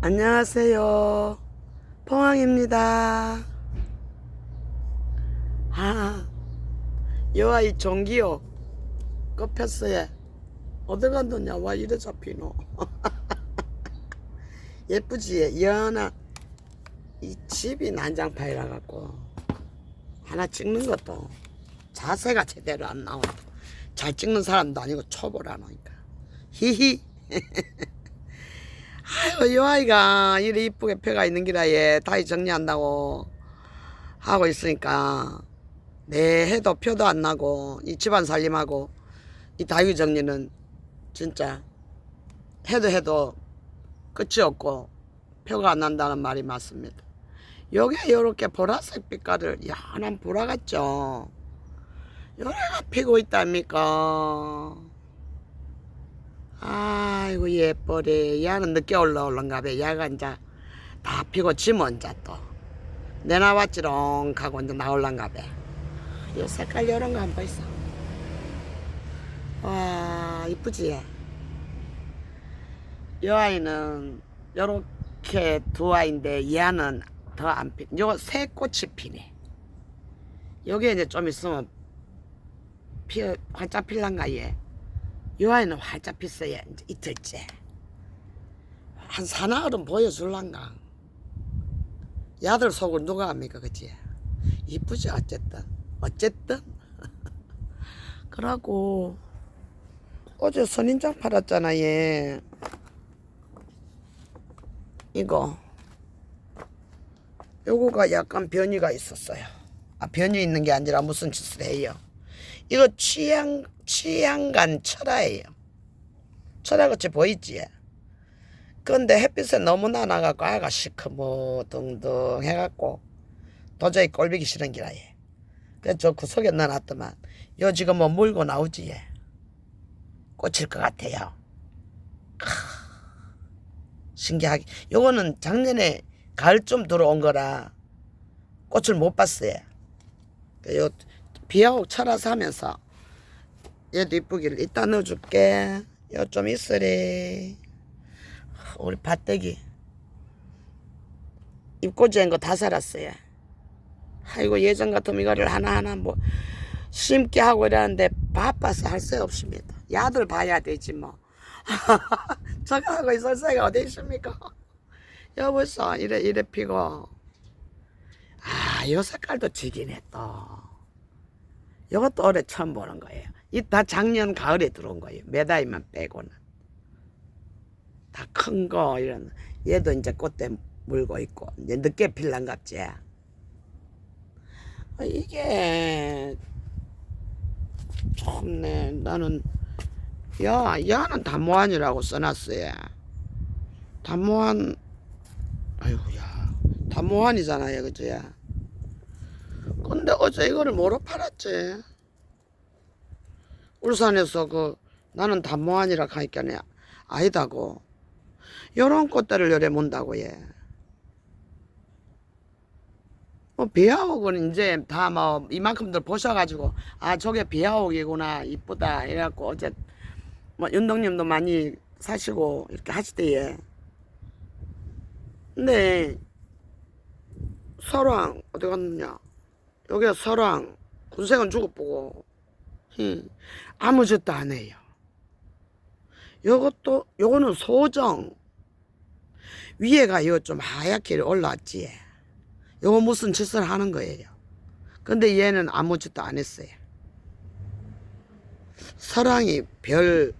안녕하세요. 포항입니다. 아, 여와 이 종기요. 꺾였어요. 어디 간도냐? 와, 이래 잡히노. 예쁘지? 연아. 이 집이 난장판이라 갖고 하나 찍는 것도 자세가 제대로 안 나와. 잘 찍는 사람도 아니고 초보라니까. 히히. 아유, 이 아이가 이리 이쁘게 펴가 있는 기라 얘 다시 정리한다고 하고 있으니까 내 해도 표도 안 나고 이 집안 살림하고 이 다육 정리는 진짜 해도 해도 끝이 없고 표가 안 난다는 말이 맞습니다. 요게 요렇게 보라색 빛깔을 연한 보라 같죠? 요래가 피고 있답니까? 아이고 예뻐래. 야는 늦게 올라올란가 봐. 야가 이제 다 피고 지면 이제 또? 내나왔지롱 하고 이제 나올란가 봐요 색깔 요런 거 한번 있어 와 이쁘지? 요 아이는 요렇게 두 아이인데 얘는 더 안 피. 요새 꽃이 피네. 요게 이제 좀 있으면 피 활짝 필란가 얘 요 아이는 활짝. 이제 이틀째. 한 사나흘은 보여줄란가. 야들 속을 누가 합니까, 그치? 이쁘지, 어쨌든. 어쨌든. 그러고, 어제 선인장 팔았잖아, 얘. 이거. 요거가 약간 변이가 있었어요. 아, 변이 있는 게 아니라 무슨 짓을 해요. 이거 취향 취향간 철화예요. 철화같이 보이지? 근데 햇빛에 너무 나나갖고 아가 시커머둥둥 해갖고 도저히 꼴비기 싫은 기라 얘. 그래서 저 구석에 넣어놨더만 요 지금 뭐 물고 나오지 얘. 꽂힐 것 같아요. 크, 신기하게. 요거는 작년에 가을쯤 들어온 거라 꽃을 못 봤어요. 요 비하고 철화서 하면서 얘도 이쁘기를 이따 넣어줄게. 요좀 있으래 우리 밭대기. 입꼬지한 거 다 살았어요. 아이고 예전 같으면 이거를 하나하나 뭐 심게 하고 이러는데 바빠서 할새 없습니다. 야들 봐야 되지 뭐. 저거 하고 있을 새가 어디 있습니까? 여보서 이래 이래 피고. 아 요 색깔도 지기네 또 이것도 올해 처음 보는 거예요. 이 다 작년 가을에 들어온 거예요. 메다이만 빼고는. 다 큰 거, 이런. 얘도 이제 꽃대 물고 있고. 이제 늦게 필란갑지. 아, 이게, 참네. 나는, 야, 야는 단모한이라고 써놨어요. 단모한, 아이고야. 단모한이잖아요. 그죠? 근데 어제 이거를 뭐로 팔았지? 울산에서 그 나는 단모한이라 하니까 아니다고 요런 꽃들을 요래 문다고 얘. 뭐 비아옥은 이제 다 뭐 이만큼들 보셔가지고 아 저게 비아옥이구나 이쁘다 이래갖고 어제 뭐 윤동님도 많이 사시고 이렇게 하시대 얘. 근데 설왕 어디 갔느냐? 여기가 설왕 군생은 죽어보고 음, 아무 짓도 안 해요. 요것도 요거는 소정 위에가 이거 좀 하얗게 올라왔지. 요거 무슨 짓을 하는 거예요. 근데 얘는 아무 짓도 안 했어요. 설왕이 별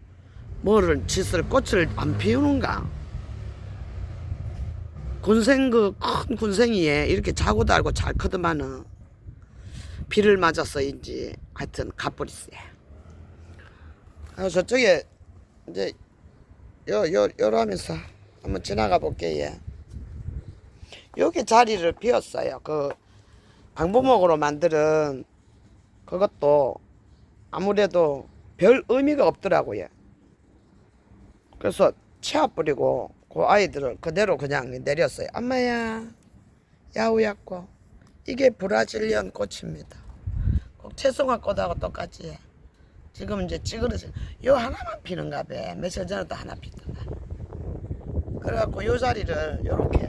뭐를 짓을 꽃을 안 피우는가? 군생 그 큰 군생이 이렇게 자고 달고 잘 크더만은 비를 맞아서인지 하여튼 가버렸어요. 아, 저쪽에 이제 요, 요, 요러면서 한번 지나가 볼게요. 여기 자리를 비웠어요. 그 방부목으로 만드는 그것도 아무래도 별 의미가 없더라고요. 그래서 치워버리고 그 아이들을 그대로 그냥 내렸어요. 엄마야, 야우야꼬. 이게 브라질리언 꽃입니다. 꼭 채송화 꽃하고 똑같이 해. 지금 이제 찌그러져. 요 하나만 피는가 봐. 며칠 전에도 하나 피더만. 그래갖고 요 자리를 요렇게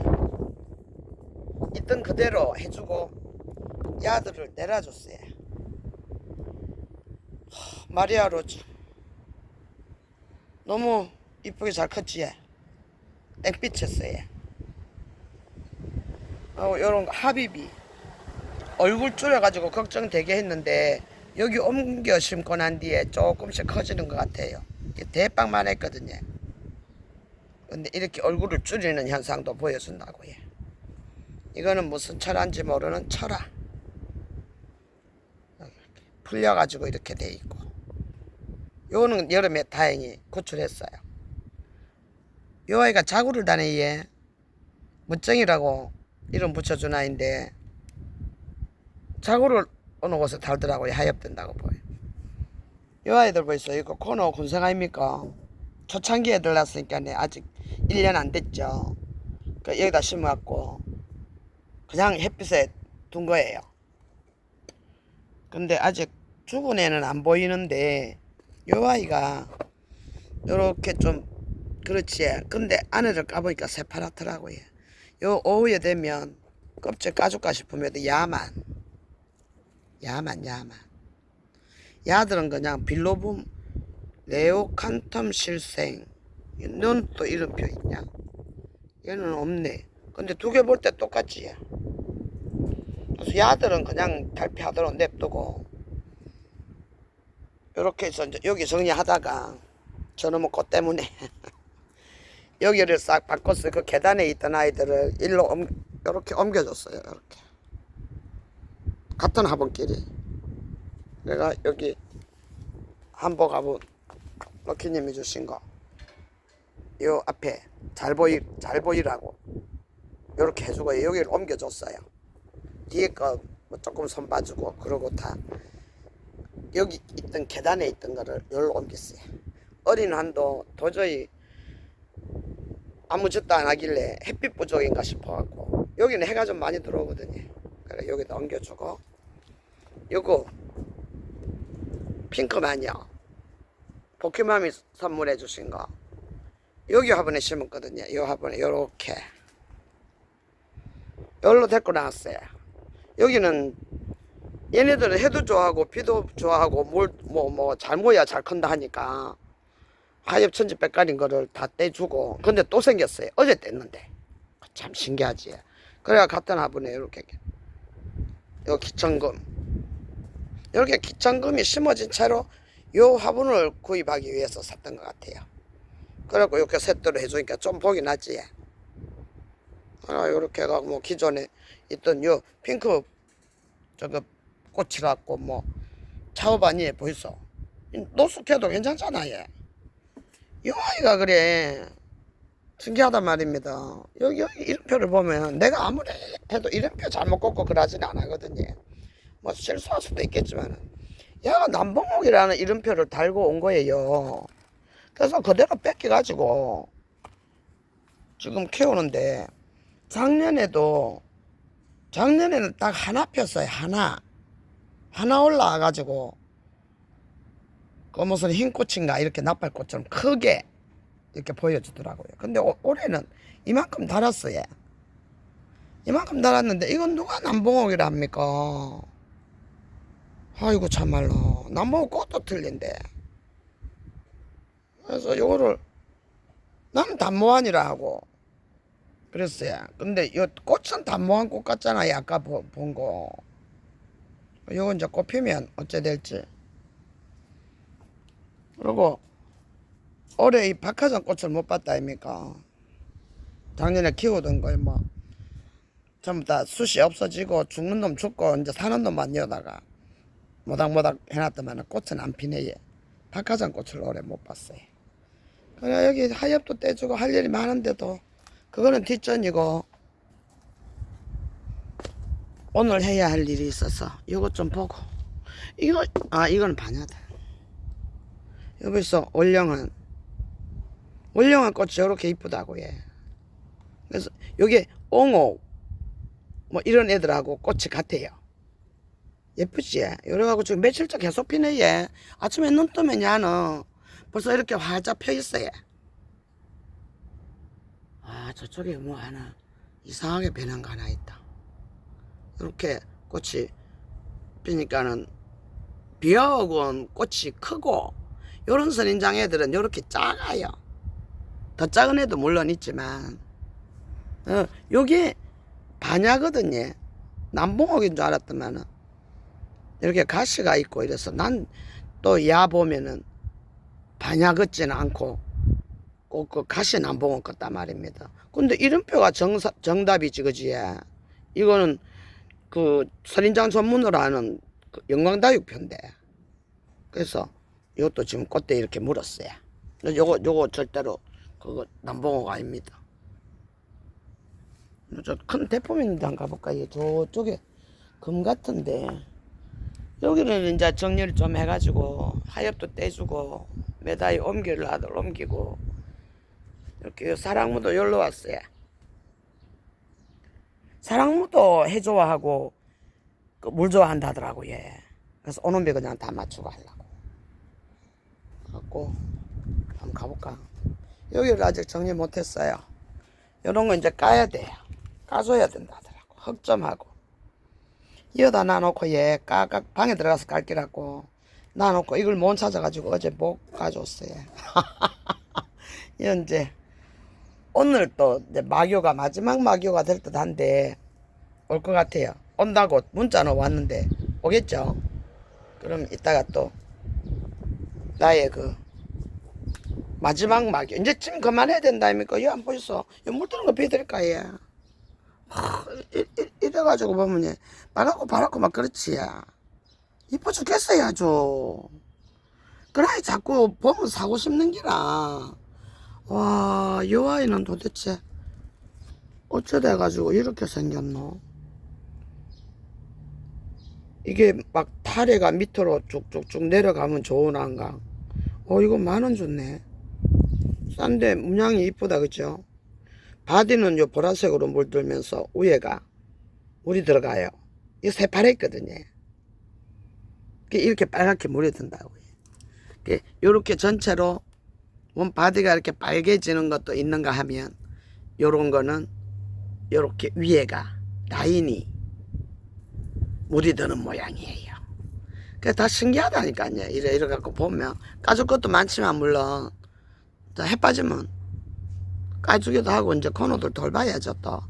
있던 그대로 해주고 야들을 내려줬어요. 하, 마리아 로즈 너무 이쁘게 잘 컸지? 땡빛이었어요. 하고 요런 거 하비비 얼굴 줄여가지고 걱정되게 했는데 여기 옮겨 심고 난 뒤에 조금씩 커지는 것 같아요. 대빵만 했거든요. 근데 이렇게 얼굴을 줄이는 현상도 보여준다고 요. 이거는 무슨 철화인지 모르는. 이렇게 풀려가지고 이렇게 돼 있고. 요거는 여름에 다행히 구출했어요. 요 아이가 자구를 다니에 무정이라고 이름 붙여준 아이인데 자구를 어느 곳에 달더라고요. 하엽된다고 보여. 요 아이들 보이소. 이거 코너 군생 아닙니까? 초창기에 들났으니까 아직 1년 안 됐죠. 그 여기다 심어갖고 그냥 햇빛에 둔 거예요. 근데 아직 죽은 애는 안 보이는데 요 아이가 요렇게 좀 그렇지. 근데 안에를 까보니까 새파랗더라고요. 요 오후에 되면 껍질 까줄까 싶으면 야만 야만 야만. 야들은 그냥 빌로붐 레오칸텀 실생. 넌또 이름표 있냐? 얘는 없네. 근데 두 개 볼 때 똑같지 그래서 야들은 그냥 달피하도록 냅두고 요렇게 해서 여기 정리하다가 저놈의 꽃 때문에 여기를 싹 바꿨어요. 그 계단에 있던 아이들을 일로 옮, 요렇게 옮겨줬어요 요렇게 같은 화분끼리. 내가 여기 한복 화분 럭키님이 주신 거. 요 앞에 잘 보이 잘 보이라고. 요렇게 해주고 여기를 옮겨줬어요. 뒤에 거뭐 조금 손 빠지고 그러고 다 여기 있던 계단에 있던 거를 여기로 옮겼어요. 어린 한도 도저히 아무 짓도 안 하길래 햇빛 부족인가 싶어갖고 여기는 해가 좀 많이 들어오거든요. 그래 여기다 옮겨주고 요거 핑크 마녀 포켓맘이 선물해 주신 거. 여기 화분에 심었거든요. 이 화분에 요렇게. 여기로 데리고 나왔어요. 여기는 얘네들은 해도 좋아하고 비도 좋아하고 뭘뭐뭐 뭐잘 큰다 하니까 하엽 천지 빽깔인 거를 다 떼주고. 근데 또 생겼어요. 어제 뗐는데. 참 신기하지. 그래가 같은 화분에 이렇게. 요 기천금 이렇게 기천금이 심어진 채로 요 화분을 구입하기 위해서 샀던 것 같아요. 그래갖고 이렇게 세트로 해주니까 좀 보기 낫지. 아, 이렇게 해가지고 뭐 기존에 있던 요 핑크 저거 꽃이라고 뭐 차오바니 보이소 노숙해도 괜찮잖아 얘. 이 아이가 그래. 신기하단 말입니다. 여기, 여기 이름표를 보면 내가 아무리 해도 이름표 잘못 꽂고 그러지는 않거든요 뭐 실수할 수도 있겠지만 얘가 남봉옥이라는 이름표를 달고 온 거예요. 그래서 그대로 뺏겨가지고 지금 키우는데 작년에도 작년에는 딱 하나 폈어요 하나. 하나 올라와가지고 그 무슨 흰 꽃인가 이렇게 나팔꽃처럼 크게 이렇게 보여주더라고요. 근데 오- 올해는 이만큼 달았어요. 이만큼 달았는데 이건 누가 남봉옥이라 합니까 아이고 참말로 남봉옥 꽃도 틀린데 그래서 요거를 나는 단모환이라 하고 그랬어요. 근데 이 꽃은 단모한 꽃 같잖아요. 아까 보- 본 거. 요거 이제 꽃 피면 어째 될지. 그리고 올해 이 박하장 꽃을 못 봤다 아닙니까? 작년에 키우던 거에 뭐 전부 다 숯이 없어지고 죽는 놈 죽고 이제 사는 놈만 여다가 모닥모닥 해놨더만 꽃은 안 피네 얘. 박하장 꽃을 올해 못 봤어요. 그래 여기 하엽도 떼주고 할 일이 많은데도 그거는 뒷전이고 오늘 해야 할 일이 있어서 이것 좀 보고 이거 아 이거는 반야다 여기서 올영은 올영은 꽃이 이렇게 이쁘다고 해 그래서 요게 옹옥 뭐 이런 애들하고 꽃이 같아요 예쁘지 이래가지고 지금 며칠째 계속 피네 얘 아침에 눈 뜨면 야는 벌써 이렇게 활짝 펴 있어요 아아 저쪽에 뭐 하나 이상하게 변한 거 하나 있다. 이렇게 꽃이 피니까는 비어온 꽃이 크고 요런 선인장 애들은 요렇게 작아요. 더 작은 애도 물론 있지만 어, 요게 반야거든요. 남봉옥인 줄 알았더만은 이렇게 가시가 있고 이래서 난 또 야 보면은 반야 같지는 않고 꼭 그 가시 남봉옥 같단 말입니다. 근데 이름표가 정사, 정답이지 그지? 이거는 그 선인장 전문으로 하는 그 영광다육표인데 그래서 이것도 지금 꽃대 이렇게 물었어요. 요거 요거 절대로 그거 남봉옥 아닙니다. 저 큰 대품 있는데 한번 가볼까? 요 저쪽에 금 같은데 여기는 이제 정리를 좀 해가지고 하엽도 떼주고 매다이 옮기를 하들 옮기고 이렇게 사랑무도 열로 왔어요. 사랑무도 해 좋아하고 그물 좋아한다더라고 예. 그래서 오는 배 그냥 다 맞추고 하려고. 갖고 한번 가볼까? 여기를 아직 정리 못했어요. 이런 거 이제 까야 돼요. 까줘야 된다 하더라고. 흑점하고. 이어다 놔놓고 얘 까까 방에 들어가서 깔기라고 놔놓고 이걸 못 찾아가지고 어제 못 가져왔어요. 이제 오늘 또 이제 마교가 마지막 마교가 될 듯한데 올 것 같아요. 온다고 문자는 왔는데 오겠죠? 그럼 이따가 또 나의 그 마지막 마교 이제 찜 그만해야 된다니까 이거 안 보였어? 이거 물 뜨는 거 비드릴까 얘. 이래가지고 보면 얘 빨갛고 파랗고 막 그렇지 야. 이뻐 죽겠어요 아주. 그래 자꾸 보면 사고 싶는 기라. 와, 이 아이는 도대체 어쩌돼가지고 이렇게 생겼노? 이게 막 타래가 밑으로 쭉쭉쭉 내려가면 좋은 안가? 어, 이거 만 원 좋네. 싼데 문양이 이쁘다, 그죠? 바디는 요 보라색으로 물들면서 위에가 물이 들어가요. 이거 새파랬거든요. 이렇게 빨갛게 물이 든다고요. 이렇게 전체로 몸 바디가 이렇게 빨개지는 것도 있는가 하면 요런 거는 요렇게 위에가 라인이 물이 드는 모양이에요. 그게 다 신기하다니까요. 이래 이래 갖고 보면 까줄 것도 많지만 물론 또해 빠지면 까주기도 하고 이제 코너들 돌봐야죠 또.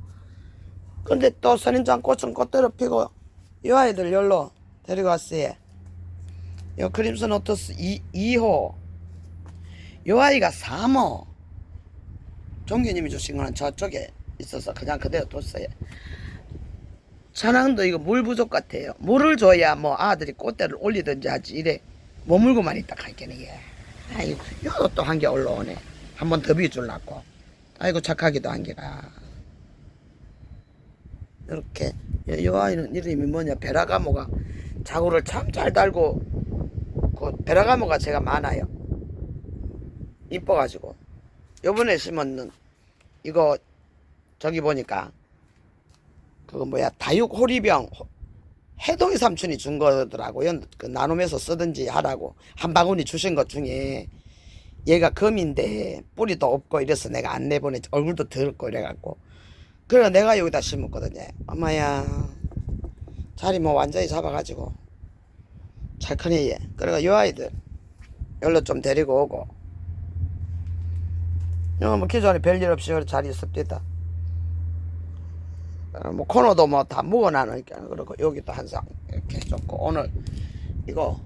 근데 또 선인장 꽃은 꽃대로 피고 이 아이들 열로 데리고 왔어요. 요 크림슨 오토스 2, 2호 요 아이가 3호 종교님이 주신 거는 저쪽에 있어서 그냥 그대로 뒀어요. 천왕도 이거 물 부족 같아요. 물을 줘야 뭐 아들이 꽃대를 올리든지 하지 이래 머물고만 있다 할게는 얘. 아이고 또한개 올라오네. 한 번 더 비줄라고. 아이고 착하기도 한 개가. 이렇게 요, 요 아이는 이름이 뭐냐? 베라가모가 자구를 참 잘 달고 그 베라가모가 제가 많아요. 이뻐가지고. 요번에 심었는 이거 저기 보니까 그거 뭐야? 다육 호리병 호- 해동이 삼촌이 준 거더라고요. 그 나눔해서 쓰든지 하라고. 한 바구니 주신 것 중에 얘가 금인데 뿌리도 없고 이래서 내가 안 내보내 얼굴도 더럽고 이래갖고 그래 내가 여기다 심었거든요. 엄마야 자리 뭐 완전히 잡아가지고 잘 크네 얘. 그래가 요 아이들 열로 좀 데리고 오고 이거 뭐 기존에 별일 없이 잘 있었다. 어, 뭐 코너도 뭐 다 묵어놔놓으니까 그렇고 여기도 한상 이렇게 좋고 오늘 이거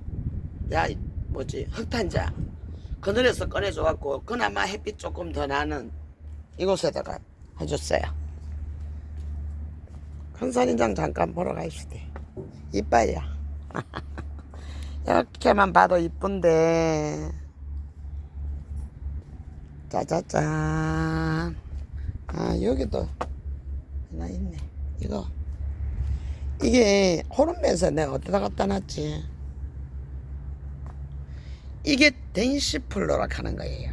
야이 뭐지 흑탄자 그늘에서 꺼내줘갖고 그나마 햇빛 조금 더 나는 이곳에다가 해줬어요. 큰선인장 잠깐 보러 가십시다. 이뻐요. 이렇게만 봐도 이쁜데. 짜자잔 아 여기도 하나 있네. 이거. 이게 호른면서 내가 어디다 갖다 놨지? 이게 덴시 플로라 하는 거예요.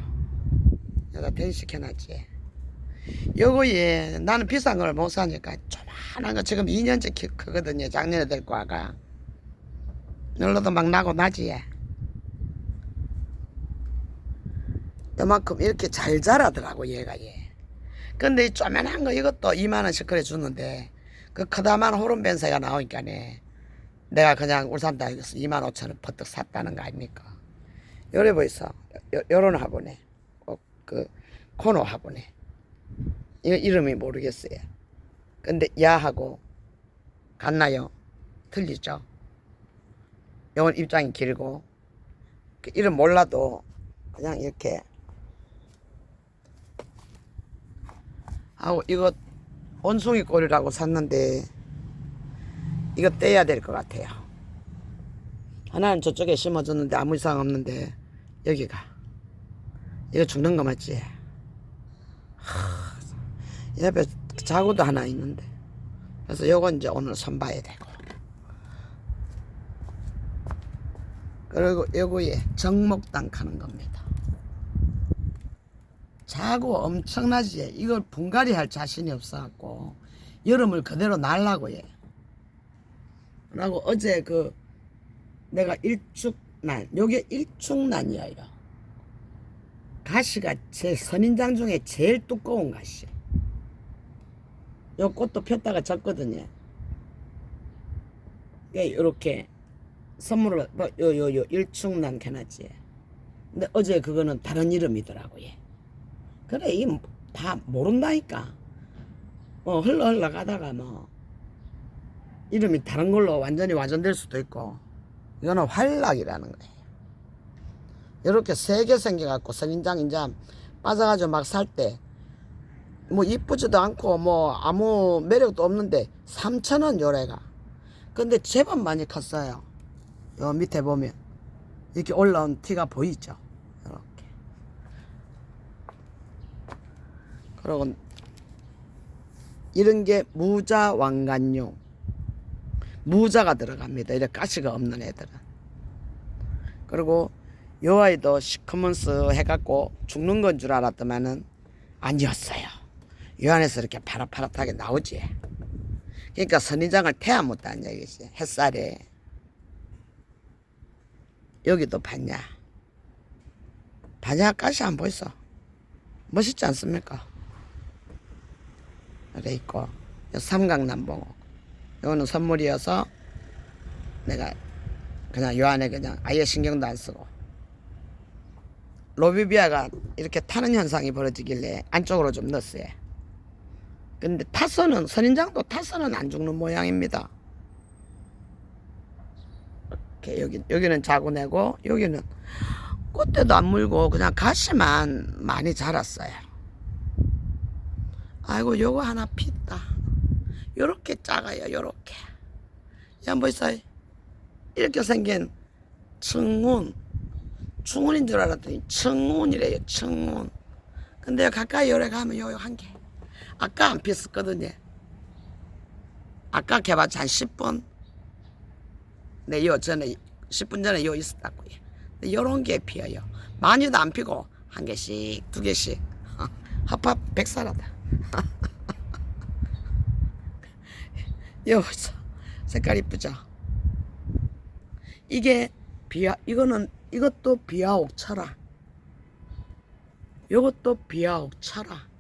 내가 덴식 해놨지 요거에 나는 비싼 걸 못 사니까 조만한 거 지금 2년째 키 크거든요 작년에 데리고 와가. 눌러도 막 나고 나지. 요만큼 이렇게 잘 자라더라고 얘가 얘. 근데 이 쪼만한 거 이것도 2만 원씩 그래 주는데 그 크다만 호름 벤사가 나오니까네. 내가 그냥 울산 다니면서 2만 5천 원 버뜩 샀다는 거 아닙니까? 요래 보이소. 요, 요런 화분에. 어, 그 코노 화분에 이 이름이 모르겠어요. 근데 야하고 같나요? 틀리죠? 요건 입장이 길고 그 이름 몰라도 그냥 이렇게 하고 이거 원숭이 꼴이라고 샀는데 이거 떼야 될 것 같아요. 하나는 저쪽에 심어줬는데 아무 이상 없는데 여기가 이거 죽는 거 맞지? 하, 옆에 자구도 하나 있는데 그래서 요건 이제 오늘 선봐야 되고 그리고 요거에 정목당 가는 겁니다. 자고 엄청나지. 이걸 분갈이 할 자신이 없어갖고 여름을 그대로 날라고 해. 라고 어제 그 내가 일축난 요게 일축난이에요. 가시가 제 선인장 중에 제일 두꺼운 가시. 요 꽃도 폈다가 졌거든요. 이렇게 선물을 뭐, 요요 요 일축난 캐놨지. 근데 어제 그거는 다른 이름이더라고요. 그래 이 다 모른다니까. 뭐 흘러 흘러 가다가 뭐 이름이 다른 걸로 완전히 완전될 수도 있고 이거는 활락이라는 거예요. 이렇게 세게 생겨갖고 선인장 인자 빠져가지고 막 살 때 뭐 이쁘지도 않고 뭐 아무 매력도 없는데 3천원 요래가. 근데 제법 많이 컸어요. 요 밑에 보면. 이렇게 올라온 티가 보이죠? 이렇게. 그리고 이런 게 무자 왕관용. 무자가 들어갑니다. 이렇게 가시가 없는 애들은. 그리고 요 아이도 시커먼스 해갖고 죽는 건 줄 알았더만은 아니었어요 요 안에서 이렇게 파릇파릇하게 나오지. 그러니까 선인장을 태워 못다는 얘기지. 햇살에. 여기도 봤냐? 반야 가시 안 보이소? 멋있지 않습니까? 이렇게 있고. 요 삼각남봉. 요거는 선물이어서 내가 그냥 요 안에 그냥 아예 신경도 안 쓰고. 로비비아가 이렇게 타는 현상이 벌어지길래 안쪽으로 좀 넣었어요. 근데 타서는 선인장도 타서는 안 죽는 모양입니다. 이렇게 여기 여기는 자구내고 여기는 꽃대도 안 물고 그냥 가시만 많이 자랐어요. 아이고 요거 하나 폈다. 요렇게 작아요. 요렇게. 야 보이세요? 이렇게 생긴 청운 충운인 줄 알았더니 청운이래요. 청운. 근데 가까이 요래 가면 요요 한 개. 아까 안 피었거든요. 아까 개봤자 한 10분. 네, 요 전에 10분 전에 요 있었다고요. 근데 요런 게 피어요. 많이도 안 피고 한 개씩, 두 개씩. 합합 백사라다. 요 색깔 이쁘죠? 이게 비아 이거는 이것도 비아옥 철아. 요것도 비아옥 철아.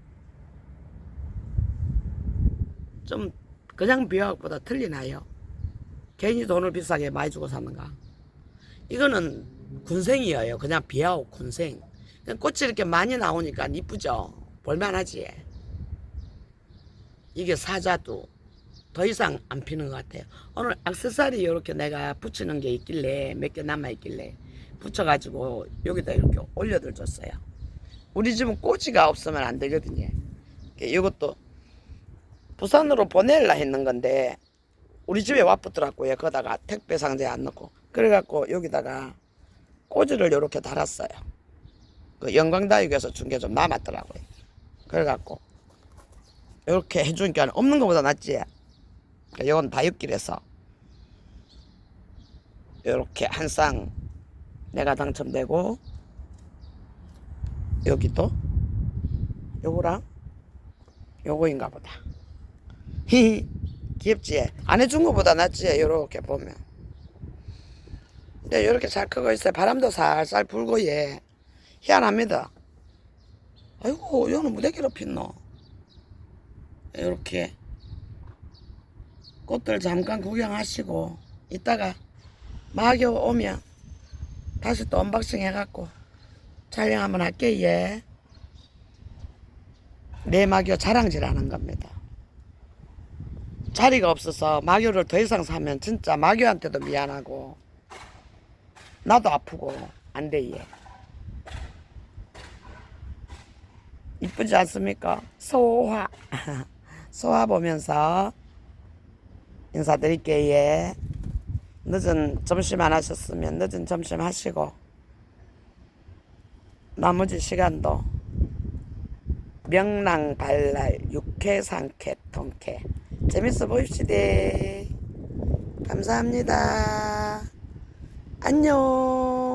좀 그냥 비아옥보다 틀리나요? 괜히 돈을 비싸게 많이 주고 사는가? 이거는 군생이에요. 그냥 비아옥 군생. 꽃이 이렇게 많이 나오니까 이쁘죠? 볼만하지? 이게 사자도 더 이상 안 피는 것 같아요. 오늘 액세서리 이렇게 내가 붙이는 게 있길래 몇 개 남아 있길래 붙여가지고 여기다 이렇게 올려들 줬어요. 우리 집은 꼬지가 없으면 안 되거든요. 이것도 부산으로 보낼라 했는 건데 우리 집에 와붙더라고요. 거다가 택배 상자에 안 넣고 그래갖고 여기다가 꼬지를 이렇게 달았어요. 그 영광다육에서 준 게 좀 남았더라고요. 그래갖고 이렇게 해주니까 없는 것보다 낫지. 이건 다육길에서 이렇게 한 쌍 내가 당첨되고 여기도 요거랑 요거인가 보다. 히히 귀엽지? 안 해준 것보다 낫지? 요렇게 보면. 근데 요렇게 잘 크고 있어요. 바람도 살살 불고 예. 희한합니다. 아이고, 요는 무대기로 핀노. 이렇게 꽃들 잠깐 구경하시고 이따가 마교 오면 다시 또 언박싱 해갖고 촬영 한번 할게 예. 내 마교 자랑질 하는 겁니다. 자리가 없어서 마교를 더 이상 사면 진짜 마교한테도 미안하고 나도 아프고 안 돼, 얘. 이쁘지 않습니까? 소화. 소화 보면서 인사드릴게요. 예. 늦은 점심 안 하셨으면 늦은 점심 하시고 나머지 시간도 명랑발랄 육회 상쾌 통쾌 재밌어 보입시다. 감사합니다. 안녕.